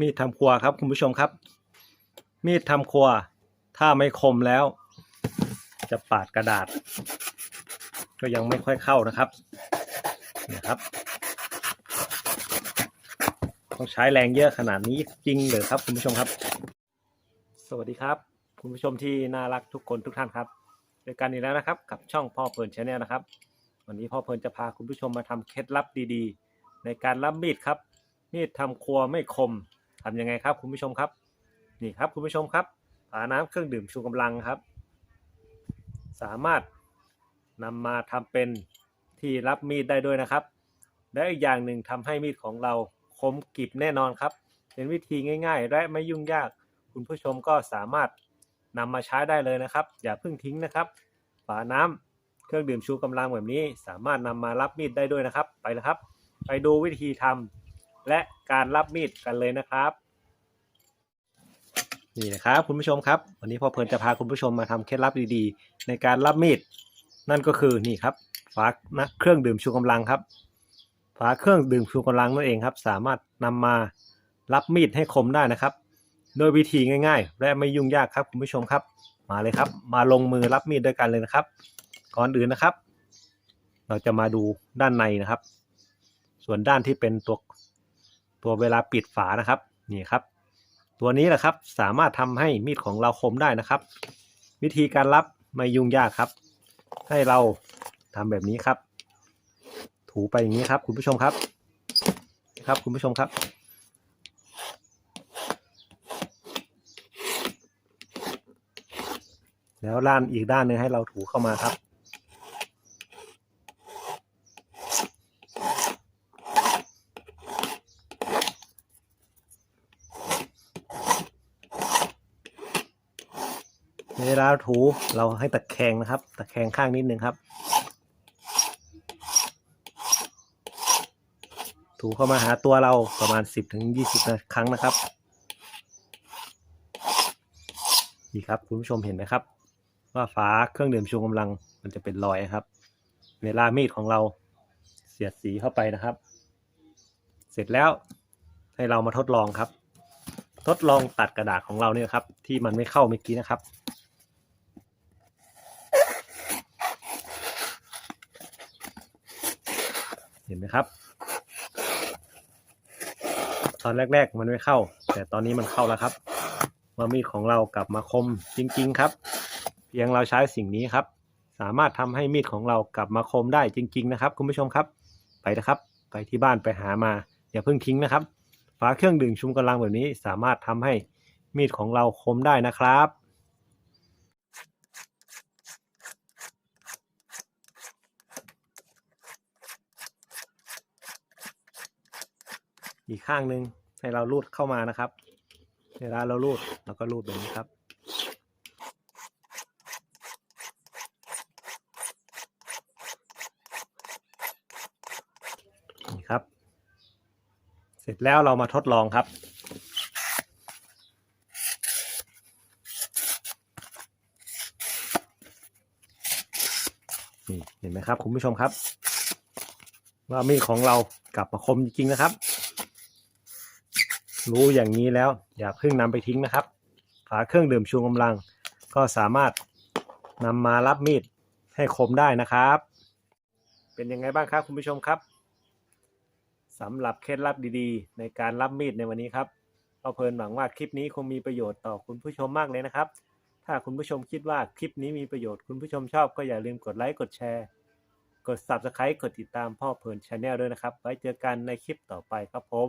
มีดทำครัวครับคุณผู้ชมครับ มีดทำครัว ถ้าไม่คมแล้ว จะปาดกระดาษ ก็ยังไม่ค่อยเข้านะครับนี่ยครับ ต้องใช้แรงเยอะขนาดนี้จริงเลยครับ คุณผู้ชมครับ สวัสดีครับ คุณผู้ชมที่น่ารักทุกคนทุกท่านครับเจอกันอีกแล้วนะครับ กับช่องพ่อเพลินชาแนลนะครับ วันนี้พ่อเพลินจะพาคุณผู้ชมมาทำเคล็ดลับดีๆ ในการรับมีดครับมีดทำครัวไม่คม ทำยังไงครับคุณผู้ชมครับ นี่ครับคุณผู้ชมครับฝาน้ำเครื่องดื่มชูกำลังครับ สามารถนำมาทำเป็นที่รับมีดได้ด้วยนะครับ และอีกอย่างหนึ่งทำให้มีดของเราคมกริบแน่นอนครับ เป็นวิธีง่าย ๆ และไม่ยุ่งยาก คุณผู้ชมก็สามารถนำมาใช้ได้เลยนะครับ อย่าเพิ่งทิ้งนะครับฝาน้ำเครื่องดื่มชูกำลังแบบนี้ สามารถนำมารับมีดได้ด้วยนะครับ ไปเลยครับ ไปดูวิธีทำและการรับมีดกันเลยนะครับ นี่นะครับคุณผู้ชมครับ วันนี้พ่อเพลินจะพาคุณผู้ชมมาทำเคล็ดลับดีๆ ในการรับมีด นั่นก็คือนี่ครับฝานะเครื่องดื่มชูกำลังครับ ฝาเครื่องดื่มชูกำลังนั่นเองครับ สามารถนำมารับมีดให้คมได้นะครับ โดยวิธีง่าย ๆ และไม่ยุ่งยากครับคุณผู้ชมครับ มาเลยครับ มาลงมือรับมีดด้วยกันเลยนะครับ ก่อนอื่นนะครับ เราจะมาดูด้านในนะครับ ส่วนด้านที่เป็นตัวตัวเวลาปิดฝานะครับนี่ครับ ตัวนี้แหละครับสามารถทำให้มีดของเราคมได้นะครับ วิธีการรับไม่ยุ่งยากครับ ให้เราทำแบบนี้ครับ ถูไปอย่างนี้ครับ คุณผู้ชมครับ ครับคุณผู้ชมครับ แล้วด้านอีกด้านหนึ่งให้เราถูเข้ามาครับ เวลาถูเราให้ตะแคงนะครับ ตะแคงข้างนิดนึงครับ ถูเข้ามาหาตัวเราประมาณ 10-20ถึง20ครั้งนะครับนี่ครับคุณผู้ชมเห็นไหมครับ ว่าฝาเครื่องดื่มชูกำลังมันจะเป็นรอยครับ เวลามีดของเราเสียดสีเข้าไปนะครับ เสร็จแล้วให้เรามาทดลองครับ ทดลองตัดกระดาษของเราเนี่ยครับ ที่มันไม่เข้าเมื่อกี้นะครับ เห็นไหมครับ ตอนแรก ๆ มันไม่เข้า แต่ตอนนี้มันเข้าแล้วครับว่ามีดของเรากลับมาคมจริง ๆ ครับ เพียงเราใช้สิ่งนี้ครับ สามารถทำให้มีดของเรากลับมาคมได้จริง ๆ นะครับ คุณผู้ชมครับ ไปนะครับ ไปที่บ้านไปหามา อย่าเพิ่งทิ้งนะครับ ฝาเครื่องดื่มชุมกำลังแบบนี้สามารถทำให้มีดของเราคมได้นะครับ อีกข้างหนึ่งให้เราลูดเข้ามานะครับ เวลาเราลูดเราก็ลูดแบบนี้ครับ นี่ครับ เสร็จแล้วเรามาทดลองครับนี่เห็นไหมครับคุณผู้ชมครับ ว่ามีดของเรากลับมาคมจริงๆนะครับ รู้อย่างนี้แล้ว อย่าเพิ่งนำไปทิ้งนะครับ ฝาเครื่องดื่มชูกำลัง ก็สามารถนำมารับมีดให้คมได้นะครับ เป็นยังไงบ้างครับคุณผู้ชมครับสำหรับเคล็ดลับดีๆ ในการรับมีดในวันนี้ครับก็เพลินหวังว่าคลิปนี้คงมีประโยชน์ต่อคุณผู้ชมมากเลยนะครับ ถ้าคุณผู้ชมคิดว่าคลิปนี้มีประโยชน์คุณผู้ชมชอบก็อย่าลืมกดไลค์กดแชร์ กด Subscribe กดติดตามพ่อเพลินชาแนลด้วยนะครับ ไว้เจอกันในคลิปต่อไปครับผม